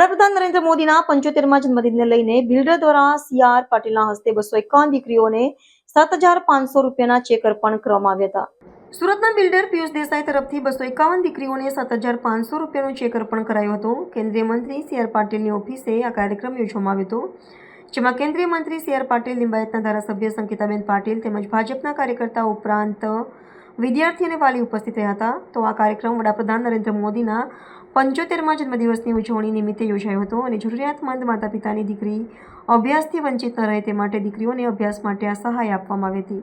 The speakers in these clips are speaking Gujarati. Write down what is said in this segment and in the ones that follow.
વડાપ્રધાન નરેન્દ્ર મોદીના પંચોતેરમાં જન્મદિનને લઈને બિલ્ડર દ્વારા સીઆર પાટીલના હસ્તે બસો એકાવન દીકરીઓને સાત હજાર પાંચસો રૂપિયાના ચેક અર્પણ કરવામાં આવ્યા હતા. સુરતના બિલ્ડર પિયુષ દેસાઈ તરફથી બસો એકાવન દીકરીઓને સાત હજાર પાંચસો રૂપિયાનું ચેક અર્પણ કરાયું હતું. કેન્દ્રીય મંત્રી સીઆર પાટીલની ઓફિસે આ કાર્યક્રમ યોજવામાં આવ્યો હતો. જેમાં કેન્દ્રીય મંત્રી સીઆર પાટીલ, લિંબાયતના ધારાસભ્ય સંકિતાબેન પાટીલ તેમજ ભાજપના કાર્યકર્તા ઉપરાંત વિદ્યાર્થી અને વાલી ઉપસ્થિત રહ્યા હતા. તો આ કાર્યક્રમ વડાપ્રધાન નરેન્દ્ર મોદીના પંચોતેરમાં જન્મદિવસની ઉજવણી નિમિત્તે યોજાયો હતો અને જરૂરિયાતમંદ માતા પિતાની દીકરી અભ્યાસથી વંચિત ન રહે તે માટે દીકરીઓને અભ્યાસ માટે આ સહાય આપવામાં આવી હતી.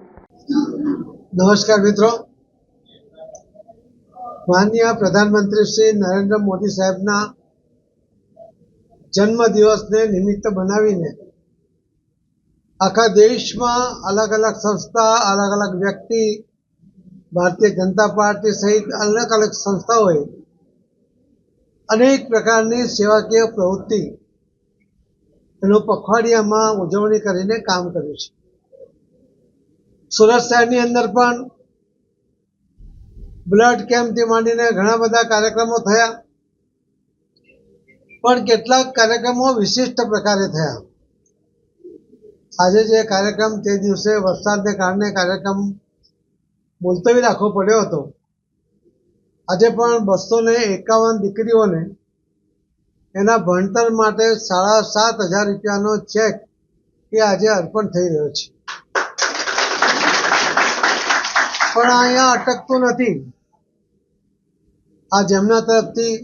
નમસ્કાર મિત્રો. માનનીય પ્રધાનમંત્રી શ્રી નરેન્દ્ર મોદી સાહેબના જન્મ દિવસને નિમિત્ત બનાવીને આખા દેશમાં અલગ અલગ સંસ્થા, અલગ અલગ વ્યક્તિ ભારતીય જનતા પાર્ટી સહિત અલગ અલગ સંસ્થાઓએ અનેક પ્રકારની સેવાકીય પ્રવૃત્તિ એનું પખવાડિયામાં ઉજવણી કરીને કામ કર્યું છે. સુરત શહેરની અંદર પણ બ્લડ કેમ્પથી માંડીને ઘણા બધા કાર્યક્રમો થયા. પણ કેટલાક કાર્યક્રમો વિશિષ્ટ પ્રકારે થયા. આજે જે કાર્યક્રમ તે દિવસે વરસાદને કારણે કાર્યક્રમ મુલતવી રાખવો પડ્યો હતો. આજે પણ બસો ને એકાવન દીકરીઓને એના ભણતર માટે સાડા સાત હજાર રૂપિયાનો ચેક એ આજે અર્પણ થઈ રહ્યો છે. પણ અહીંયા અટકતું નથી. આ જેમના તરફથી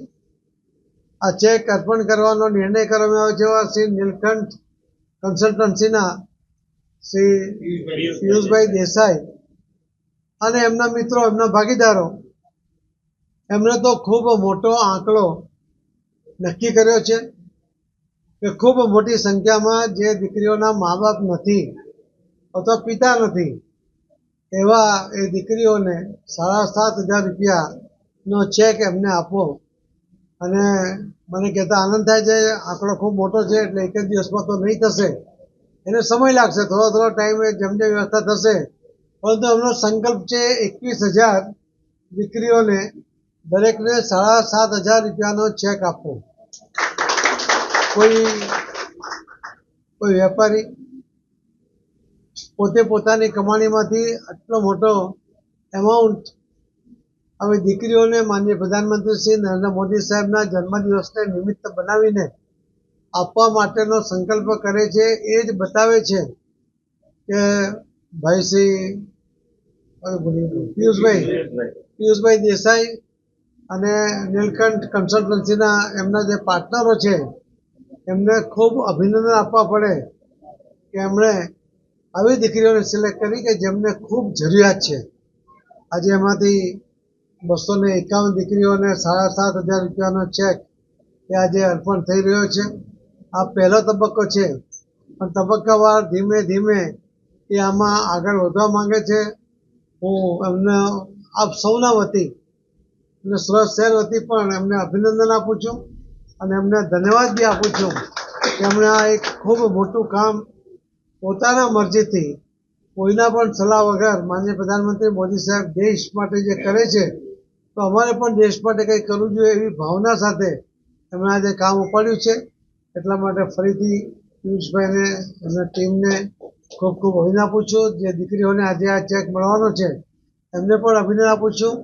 આ ચેક અર્પણ કરવાનો નિર્ણય કરવામાં આવ્યો છે શ્રી નીલકંઠ કન્સલ્ટન્સીના શ્રી પિયુષભાઈ દેસાઈ. અને એમના મિત્રો, એમના ભાગીદારો, એમણે તો ખૂબ મોટો આંકડો નક્કી કર્યો છે કે ખૂબ મોટી સંખ્યામાં જે દીકરીઓના મા બાપ નથી અથવા પિતા નથી, એવા એ દીકરીઓને સાડા સાત હજાર રૂપિયાનો ચેક એમને આપો. અને મને કહેતા આનંદ થાય છે, આંકડો ખૂબ મોટો છે, એટલે એક જ દિવસમાં તો નહીં થશે. એને સમય લાગશે, થોડો થોડો ટાઈમ જેમ જેમ વ્યવસ્થા થશે પરંતુ અમનો સંકલ્પ છે એકવીસ હજાર દીકરીઓને દરેકને સાડા સાત હજાર રૂપિયાનો ચેક આપવો કોઈ કોઈ વેપારી પોતે પોતાની કમાણીમાંથી આટલો મોટો એમાઉન્ટ હવે દીકરીઓને માનનીય પ્રધાનમંત્રી શ્રી નરેન્દ્ર મોદી સાહેબના જન્મદિવસને નિમિત્ત બનાવીને આપવા માટેનો સંકલ્પ કરે છે, એ જ બતાવે છે કે ભાઈ શ્રી હવે ભૂલી ગયો. પિયુષભાઈ. પિયુષભાઈ. દેસાઈ અને નીલકંઠ કન્સલ્ટન્સીના એમના જે પાર્ટનરો છે એમને ખૂબ અભિનંદન આપવા પડે કે એમણે આવી દીકરીઓને સિલેક્ટ કરી કે જેમને ખૂબ જરૂરિયાત છે. આજે એમાંથી બસો ને એકાવન દીકરીઓને સાડા સાત હજાર રૂપિયાનો ચેક એ આજે અર્પણ થઈ રહ્યો છે. આ પહેલો તબક્કો છે. પણ તબક્કાવાર ધીમે ધીમે એ આમાં આગળ વધવા માંગે છે. હું એમને આપ સૌના વતી અને સુરત શહેર વતી પણ એમને અભિનંદન આપું છું અને એમને ધન્યવાદ બી આપું છું કે એમણે આ એક ખૂબ મોટું કામ પોતાના મરજીથી કોઈના પણ સલાહ વગર માનનીય પ્રધાનમંત્રી મોદી સાહેબ દેશ માટે જે કરે છે, તો અમારે પણ દેશ માટે કંઈ કરવું જોઈએ એવી ભાવના સાથે એમણે આજે કામ ઉપાડ્યું છે. એટલા માટે ફરીથી પિયુષભાઈને એમના ટીમને ખૂબ ખૂબ અભિનંદન આપું છું. જે દીકરીઓને આજે આ ચેક મળવાનો છે, એમને પણ અભિનંદન આપું છું.